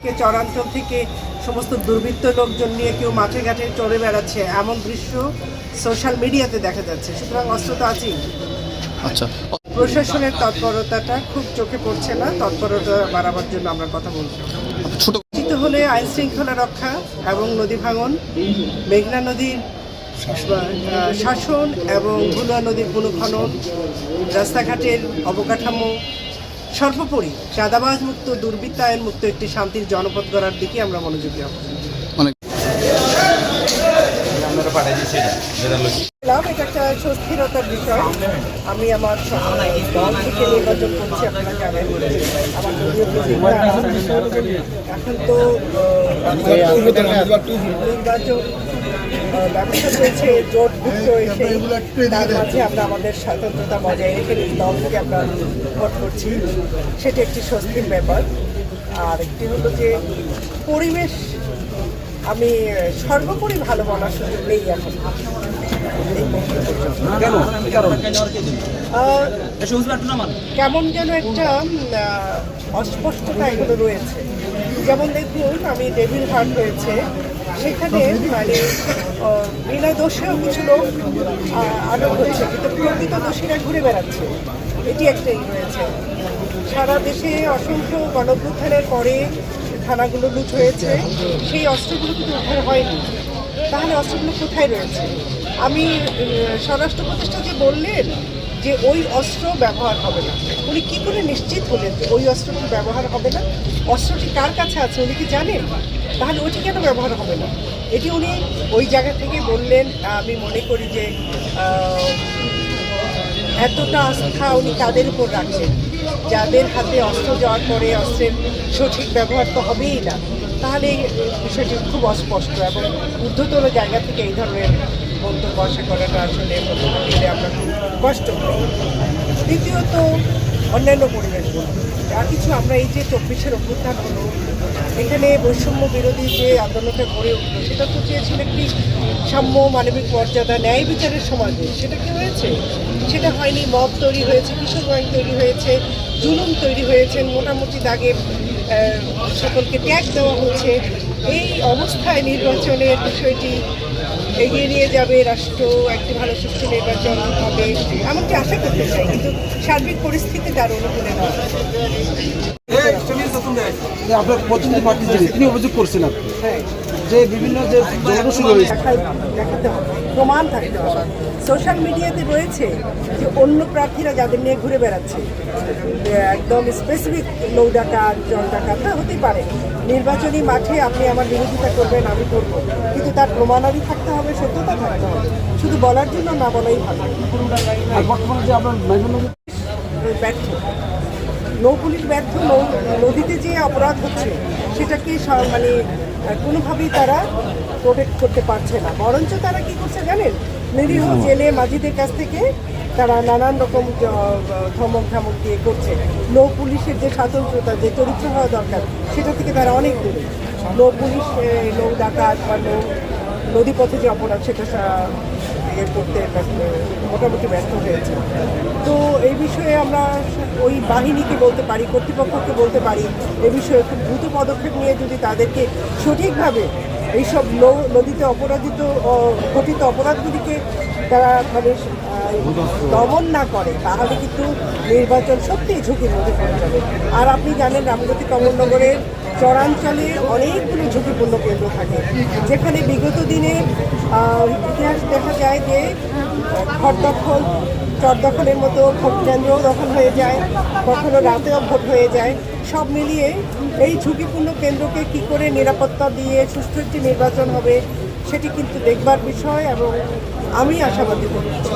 কে চরাঞ্চল থেকে সমস্ত দুর্বৃত্ত লোকজন নিয়ে কেউ মাঠে ঘাটে চড়ে বেড়াচ্ছে এমন দৃশ্য সোশ্যাল মিডিয়াতে দেখা যাচ্ছে। সুতরাং অস্ত্র তো আছেই। আচ্ছা। প্রশাসনের তৎপরতাটা খুব চোখে পড়ছে না তৎপরতা বাড়াবার জন্য আমরা কথা বলছি। ছোট হলে আইন শৃঙ্খলা রক্ষা এবং নদী ভাঙন মেঘনা নদীর শাসন এবং ভুলুয়া নদীর পুনঃখনন রাস্তাঘাটের অবকাঠামো সর্বোপরি চাঁদাবাজ মুক্ত দুর্বৃত্তায়ন মুক্ত একটি শান্তির জনপদ গড়ার দিকে আমরা মনোযোগী হব মানে এটা একটা সুস্থিরতার বিষয় আমি আমার দল থেকে নির্বাচন করছি আপনারা জানেন এখন তো নির্বাচন ব্যবস্থা চলছে জোটভুক্ত এসে তার মাঝে আমরা আমাদের স্বাতন্ত্রতা বজায় রেখে নিজ দল থেকে আমরা ভোট করছি। সেটি একটি স্বস্তির ব্যাপার। আর একটি হলো যে পরিবেশ আমি সর্বোপরি ভালো বলার সুযোগ নেই এখন। কেমন যেন একটা অস্পষ্টতা এগুলো রয়েছে। যেমন দেখুন আমি ডেভিল হার্ট রয়েছে সেখানে মানে বিনা দোষেও কিছু লোক আটক হচ্ছে। কিন্তু প্রকৃত দোষীরা ঘুরে বেড়াচ্ছে। এটি একটাই রয়েছে। সারা দেশে অসংখ্য গণভ্যুত্থানের পরে থানাগুলো লুট হয়েছে। সেই অস্ত্রগুলো কিন্তু উদ্ধার হয়নি। তাহলে অস্ত্রগুলো কোথায় রয়েছে? আমি স্বরাষ্ট্র উপদেষ্টা যে বললেন যে ওই অস্ত্র ব্যবহার হবে না। উনি কি করে নিশ্চিত হলেন যে ওই অস্ত্রটি ব্যবহার হবে না? অস্ত্রটি কার কাছে আছে? উনি কি জানেন? তাহলে ওইটি কেন ব্যবহার হবে না। এটি উনি ওই জায়গা থেকে বললেন, আমি মনে করি যে এতটা আস্থা উনি কাদের উপর রাখছেন, যাদের হাতে অস্ত্র যাওয়ার পরে অস্ত্রের সঠিক ব্যবহার তো হবেই না। তাহলে বিষয়টি খুব অস্পষ্ট এবং ঊর্ধ্বতন জায়গা থেকে এই ধরনের মন্তব্য আশা করাটা আসলে আমরা খুব কষ্ট দ্বিতীয়ত অন্যান্য পরিবেশগুলো যা কিছু আমরা এই যে চব্বিশের অভ্যুত্থান হলো, এখানে বৈষম্য বিরোধী যে আন্দোলনটা গড়ে উঠল, সেটা তো চেয়েছিল একটি সাম্য মানবিক মর্যাদা ন্যায় বিচারের সমাজে। সেটা কি হয়েছে? সেটা হয়নি, মব তৈরি হয়েছে, কিশোর ব্যাংক তৈরি হয়েছে, জুলুম তৈরি হয়েছে, মোটামুটি দাগে সকলকে ট্যাগ দেওয়া হচ্ছে। এই অবস্থায় নির্বাচনের বিষয়টি এগিয়ে নিয়ে যাবে রাষ্ট্র একটি ভালো সুস্থ নির্বাচন হবে। এমনকি আশা করতে চাই কিন্তু সার্বিক পরিস্থিতি তার অনুকূলে নয়। আপনার পছন্দের পার্টি তিনি অভিযোগ করছেন আপনি। হ্যাঁ। যে বিভিন্ন যে দেখাতে হবে প্রমাণ থাকতে হবে। সোশ্যাল মিডিয়াতে রয়েছে যে অন্য প্রার্থীরা যাদের নিয়ে ঘুরে বেড়াচ্ছে একদম স্পেসিফিক লোক ডাকা জল ডাকা তা হতেই পারে। নির্বাচনী মাঠে আপনি আমার বিরোধিতা করবেন আমি করব। কিন্তু তার প্রমাণাদি থাকতে হবে সত্যতা থাকতে হবে। শুধু বলার জন্য না বলাই ভালো। ব্যর্থ। নৌ পুলিশ ব্যর্থ নৌ নদীতে যে অপরাধ হচ্ছে সেটাকে মানে কোনোভাবেই তারা প্রোটেক্ট করতে পারছে না। বরঞ্চ তারা কি করছে জানেন? নিরীহ জেলে মাঝিদের কাছ থেকে তারা নানান রকম ধমক ধমক দিয়ে করছে। নৌ পুলিশের যে স্বাতন্ত্রতা যে চরিত্র হওয়া দরকার সেটা থেকে তারা অনেক দূরে। নৌ পুলিশ নৌ ডাকাত বা নৌ নদীপথে যে অপরাধ সেটা ইয়ে করতে মোটামুটি ব্যর্থ হয়েছে। তো এই বিষয়ে আমরা ওই বাহিনীকে বলতে পারি, কর্তৃপক্ষকে বলতে পারি, এ বিষয়ে খুব দ্রুত পদক্ষেপ নিয়ে যদি তাদেরকে সঠিকভাবে এইসব নদীতে অপরাধিত ঘটিত অপরাধগুলিকে তারা মানে দমন না করে, তাহলে কিন্তু নির্বাচন সত্যিই ঝুঁকির মধ্যে পড়ে যাবে। আর আপনি জানেন, রামগতি কমলনগরের চরাঞ্চলে অনেকগুলো ঝুঁকিপূর্ণ কেন্দ্র থাকে। যেখানে বিগত দিনে ইতিহাস দেখা যায় যে ঘর দখল, চর দখলের মতো ভোট কেন্দ্রও দখল হয়ে যায়, কখনো রাতেও ভোট হয়ে যায়। সব মিলিয়ে এই ঝুঁকিপূর্ণ কেন্দ্রকে কি করে নিরাপত্তা দিয়ে সুস্থ একটি নির্বাচন হবে সেটি কিন্তু দেখবার বিষয় এবং আমি আশাবাদী করছি।